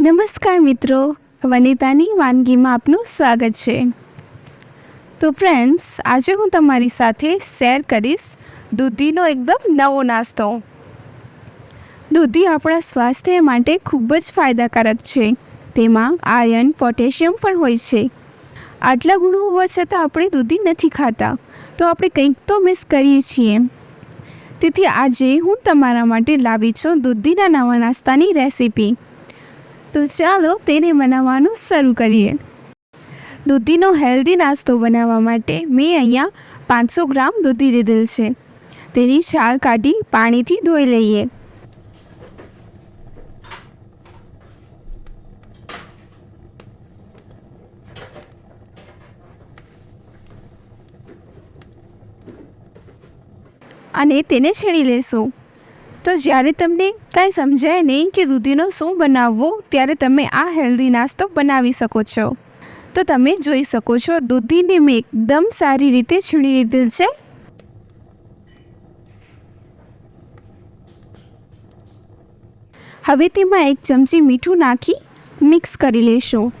નમસ્કાર મિત્રો, વનિતાની વાનગીમાં આપનું સ્વાગત છે. તો ફ્રેન્ડ્સ આજે હું તમારી સાથે શેર કરીશ દૂધીનો એકદમ નવો નાસ્તો. દૂધી આપણા સ્વાસ્થ્ય માટે ખૂબ જ ફાયદાકારક છે. તેમાં આયર્ન પોટેશિયમ પણ હોય છે. આટલા ગુણો હોવા છતાં આપણે દૂધી નથી ખાતા. તો આપણે કંઈક તો મિસ કરીએ છીએ. તેથી આજે હું તમારા માટે લાવી છું દૂધીના નવા નાસ્તાની રેસીપી તો ચાલો તેને બનાવવાનું શરૂ કરીએ. દૂધીનો હેલ્ધી નાસ્તો બનાવવા માટે મેં અહીંયા પાંચસો ગ્રામ દૂધી લીધેલ છે. તેની છાલ કાઢી પાણીથી ધોઈ લઈએ. અને તેને છીણી લેશું. તો જ્યારે તમને કાંઈ સમજાય નહીં કે દૂધીનો શું બનાવવો, ત્યારે તમે આ હેલ્ધી નાસ્તો બનાવી શકો છો. તો તમે જોઈ શકો છો, દૂધીને મેં એકદમ સારી રીતે છીણી લીધેલ છે. હવે તેમાં એક ચમચી મીઠું નાખી મિક્સ કરી લેશું.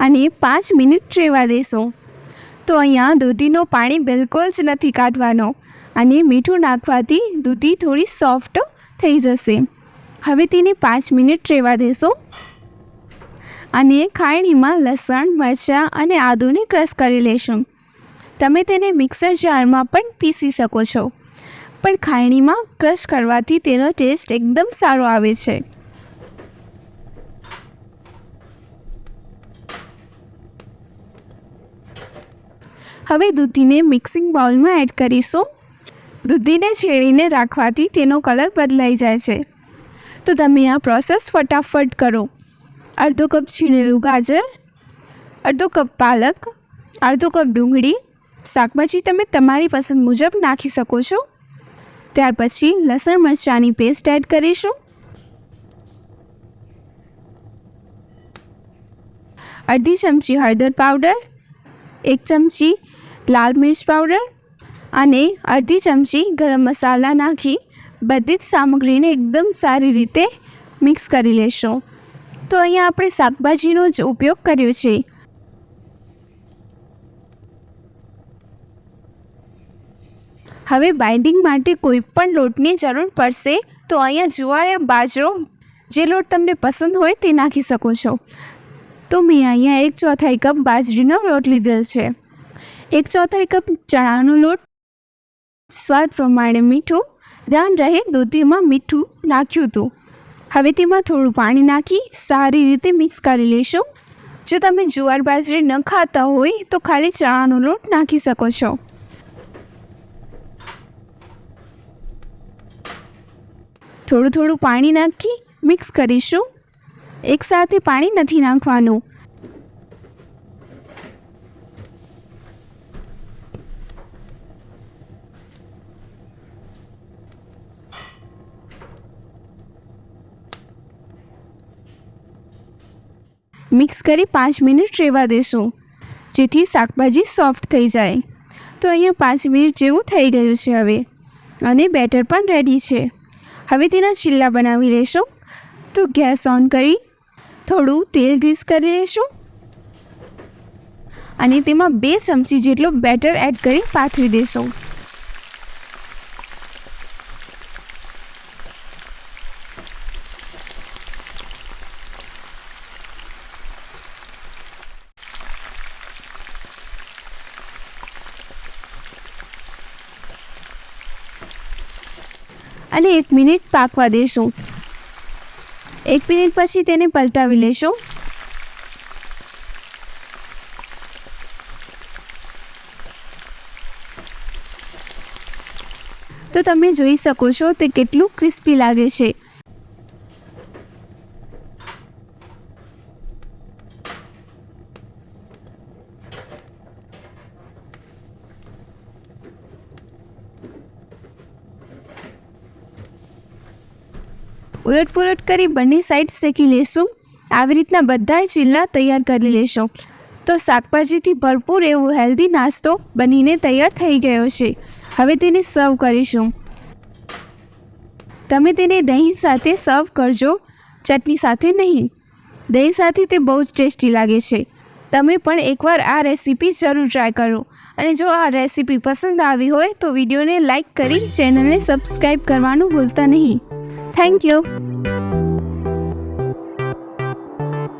અને પાંચ મિનિટ રહેવા દેશું. તો અહીંયા દૂધીનો પાણી બિલકુલ જ નથી કાઢવાનો અને મીઠું નાખવાથી દૂધી થોડી સોફ્ટ થઈ જશે. હવે તેને પાંચ મિનિટ રહેવા દેશો. અને ખાયણીમાં લસણ, મરચાં અને આદુને ક્રશ કરી લેશું. તમે તેને મિક્સર જારમાં પણ પીસી શકો છો. પણ ખાયણીમાં ક્રશ કરવાથી તેનો ટેસ્ટ એકદમ સારો આવે છે. હવે દૂધીને મિક્સિંગ બાઉલમાં એડ કરીશું. દૂધીને છેડીને રાખવાથી તેનો કલર બદલાઈ જાય છે. તો તમે આ પ્રોસેસ ફટાફટ કરો. અડધો કપ છીણેલું ગાજર, અડધો કપ પાલક, અડધો કપ ડુંગળી, શાકભાજી તમે તમારી પસંદ મુજબ નાખી શકો છો. ત્યાર પછી લસણ મરચાંની પેસ્ટ એડ કરીશું. અડધી ચમચી હળદર પાવડર, એક ચમચી લાલ મિર્ચ પાવડર અને અડધી ચમચી ગરમ મસાલા નાખી બધી જ સામગ્રીને એકદમ સારી રીતે મિક્સ કરી લેશો. તો અહીંયા આપણે શાકભાજીનો જ ઉપયોગ કર્યો છે. હવે બાઇન્ડિંગ માટે કોઈ પણ લોટની જરૂર પડશે તો અહીંયા જુવાર બાજરો જે લોટ તમને પસંદ હોય તે નાખી શકો છો. તો મેં અહીંયા એક ચોથાઈ કપ બાજરીનો લોટ લીધેલ છે. એક ચોથાઈ કપ ચણાનો લોટ. સ્વાદ પ્રમાણે મીઠું. ધ્યાન રહે દૂધીમાં મીઠું નાખ્યું હતું. હવે તેમાં થોડું પાણી નાખી સારી રીતે મિક્સ કરી લેશો. જો તમે જુવાર બાજરી ન ખાતા હોય તો ખાલી ચણાનો લોટ નાખી શકો છો. થોડું થોડું પાણી નાખી મિક્સ કરીશું. એકસાથે પાણી નથી નાખવાનું. મિક્સ કરી પાંચ મિનિટ રહેવા દેશું. જેથી શાકભાજી સોફ્ટ થઈ જાય. તો અહીંયા પાંચ મિનિટ જેવું થઈ ગયું છે હવે. અને બેટર પણ રેડી છે. હવે તેના ચીલ્લા બનાવી લેશું. તો ગેસ ઓન કરી થોડું તેલ ગ્રીસ કરી લેશું. અને તેમાં બે ચમચી જેટલો બેટર એડ કરી પાથરી દેશું. અને એક મિનિટ પાકવા દેશું. એક મિનિટ પછી તેને પલટાવી લેશું. તો તમે જોઈ શકો છો તે કેટલું ક્રિસ્પી લાગે છે. ઉલટ પુલટ કરી બંને સાઈડ શેકી લેશું. આવી રીતના બધાય ચીલા તૈયાર કરી લેશો. તો શાકભાજીથી ભરપૂર એવો હેલ્ધી નાસ્તો બનીને તૈયાર થઈ ગયો છે. હવે તેને સર્વ કરીશું. તમે તેને દહીં સાથે સર્વ કરજો. ચટણી સાથે નહીં. દહીં સાથે તે બહુ જ ટેસ્ટી લાગે છે. તમે પણ એકવાર આ રેસીપી જરૂર ટ્રાય કરો. અને જો આ રેસીપી પસંદ આવી હોય તો વિડીયોને લાઇક કરી ચેનલને સબસ્ક્રાઈબ કરવાનું ભૂલતા નહીં. Thank you